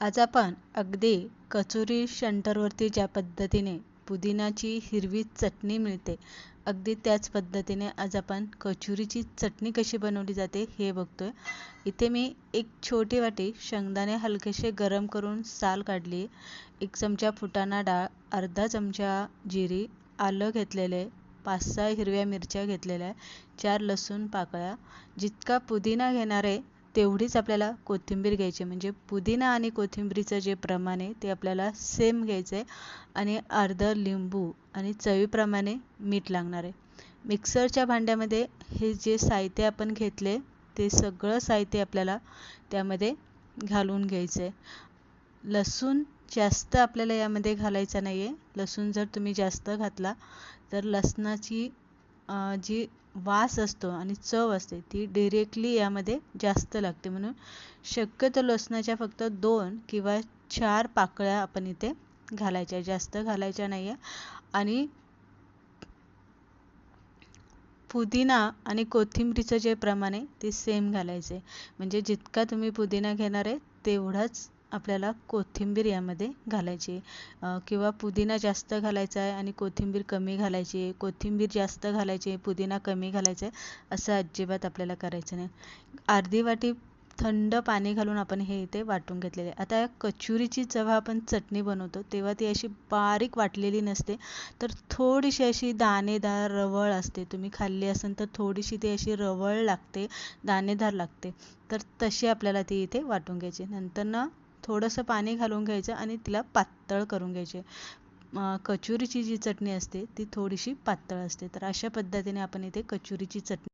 आज आपण अगदी कचोरी शंटरवरती ज्या पद्धतीने पुदिनाची हिरवी चटणी मिळते अगदी त्याच पद्धतीने आज आपण कचोरीची चटणी कशी बनवली जाते हे बघतोय. इथे मी एक छोटी वाटी शेंगदाणे हलकेसे गरम करून साल काढली. एक चमचा फुटाणा डाळ अर्धा चमचा जिरी आलं घेतलेले पाच सहा हिरव्या मिरच्या घेतलेल्या आहे चार लसूण पाकळ्या. जितका पुदिना घेणार आहे तेवढीच आपल्याला कोथिंबीर घ्यायची म्हणजे पुदिना आणि कोथिंबीरीचं जे प्रमाण आहे ते आपल्याला सेम घ्यायचं आहे. आणि अर्धं लिंबू आणि चवीप्रमाणे मीठ लागणार आहे. मिक्सरच्या भांड्यामध्ये हे जे साहित्य आपण घेतले ते सगळं साहित्य आपल्याला त्यामध्ये घालून घ्यायचं आहे. लसूण जास्त आपल्याला यामध्ये घालायचा नाही आहे लसूण जर तुम्ही जास्त घातला तर लसणाची जी वास असतो आणि चव असते. ती डिरेक्टली यामध्ये जास्त लागते. म्हणून शक्यतो लसणाच्या फक्त दोन किंवा चार पाकळ्या आपण इथे घालायच्या. जास्त घालायच्या नाही आहे आणि पुदिना आणि कोथिंबीरीचं जे प्रमाण आहे ते सेम घालायचे. म्हणजे जितका तुम्ही पुदिना घेणार आहे तेवढाच आपल्याला कोथिंबीर यामध्ये घालायची किंवा पुदिना जास्त घालायचा आहे आणि कोथिंबीर कमी घालायची आहे. कोथिंबीर जास्त घालायची आहे पुदिना कमी घालायचा आहे असं अजिबात आपल्याला करायचं नाही. अर्धी वाटी थंड पाणी घालून आपण हे इथे वाटून घेतलेले आता या कचुरीची जेव्हा आपण चटणी बनवतो तेव्हा ती अशी बारीक वाटलेली नसते. तर थोडीशी अशी दाणेदार रवळ असते. तुम्ही खाल्ली असेल तर थोडीशी ती अशी रवळ लागते दाणेदार लागते. तर तशी आपल्याला ती इथे वाटून घ्यायची. नंतर ना थोडंसं पाणी घालून घ्यायचं आणि तिला पातळ करून घ्यायचे. कचोरीची जी चटणी असते ती थोडीशी पातळ असते. तर अशा पद्धतीने आपण इथे कचोरीची चटणी